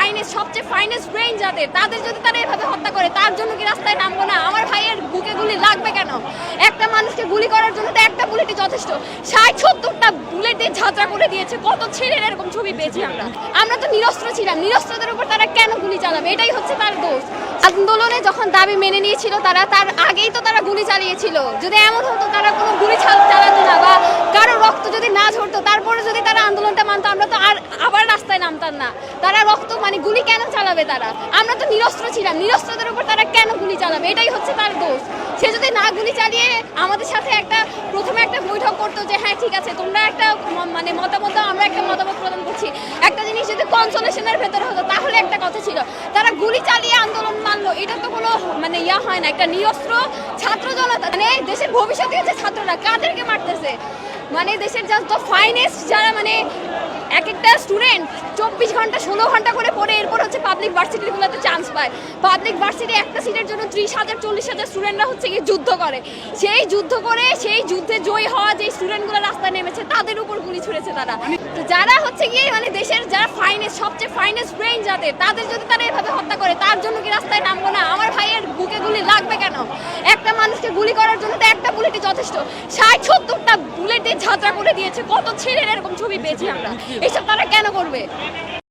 Finest সবচেয়ে finest brain যাদের, তাদের যদি তারা এভাবে হত্যা করে, তার জন্য কি রাস্তায় নামবো না? আমার ভাইয়ের বুকে গুলি লাগবে কেন? একটা মানুষকে গুলি করার জন্য তো একটা বুলেটই যথেষ্ট। ষাট, সত্তরটা বুলেট দিয়ে ঝাঁঝরা করে দিয়েছে, কত ছেলের এরকম ছবি পেয়েছি আমরা? আমরা তো নিরস্ত্র ছিলাম, নিরস্ত্রদের উপর তারা কেন গুলি চালাবে? এটাই হচ্ছে তার দোষ। আন্দোলনে যখন দাবি মেনে নিয়েছিল তারা, তার আগেই তো তারা গুলি চালিয়েছিল। যদি এমন হতো, তারা কোনো গুলি চালাতো না বা কারও রক্ত যদি না ঝরতো, তারপরে যদি তারা আন্দোলনটা মানতো, আমরা তো নামতাম না। তারা রক্ত মানে গুলি কেন চালাবে তারা? আমরা তো নিরস্ত্র ছিলাম। নিরস্ত্রদের উপর তারা কেন গুলি চালাবে? এটাই হচ্ছে তার দোষ। সে যদি না গুলি চালিয়ে আমাদের সাথে একটা, প্রথমে একটা বৈঠক করতো যে হ্যাঁ ঠিক আছে, তোমরা একটা মানে মতামত আমরা একটা মতামত প্রদান করছি। একটা জিনিস যদি কনসোলেশনের ভেতরে হতো, তাহলে একটা কথা ছিল। তারা গুলি চালিয়ে আন্দোলন মানলো। এটা তো কোনো মানে ইয়া হয় না। একটা নিরস্ত্র ছাত্র জনতা মানে দেশের ভবিষ্যতে হচ্ছে ছাত্ররা, কাদেরকে মারতেছে? মানে দেশের যত ফাইনেস্ট যারা মানে এক একটা স্টুডেন্ট চব্বিশ ঘণ্টা, ষোলো ঘণ্টা করে পড়ে, এরপর হচ্ছে পাবলিক ভার্সিটিগুলোতে চান্স পায়। পাবলিক ভার্সিটি একটা সিটের জন্য ত্রিশ হাজার, চল্লিশ হাজার স্টুডেন্টরা হচ্ছে গিয়ে যুদ্ধ করে। সেই যুদ্ধ করে, সেই যুদ্ধে জয়ী হওয়া যে স্টুডেন্টগুলো রাস্তায় নেমেছে, তাদের উপর গুলি ছুড়েছে তারা। তো যারা হচ্ছে গিয়ে মানে দেশের যারা ফাইনেস্ট সবচেয়ে ফাইনেস্ট ব্রেইন যাদের তাদের যদি তারা এভাবে হত্যা করে, তার জন্য কি রাস্তায় নামবো না? আমার ভাইয়ের বুকে গুলি লাগবে কেন? একটা মানুষকে গুলি করার জন্য তো একটা বুলেটই যথেষ্ট। ষাট, সত্তরটা দিয়ে ঝাঁঝরা করে দিয়েছে কত ছেলের এরকম ছবি পেয়েছি আমরা। এসব তারা কেন করবে?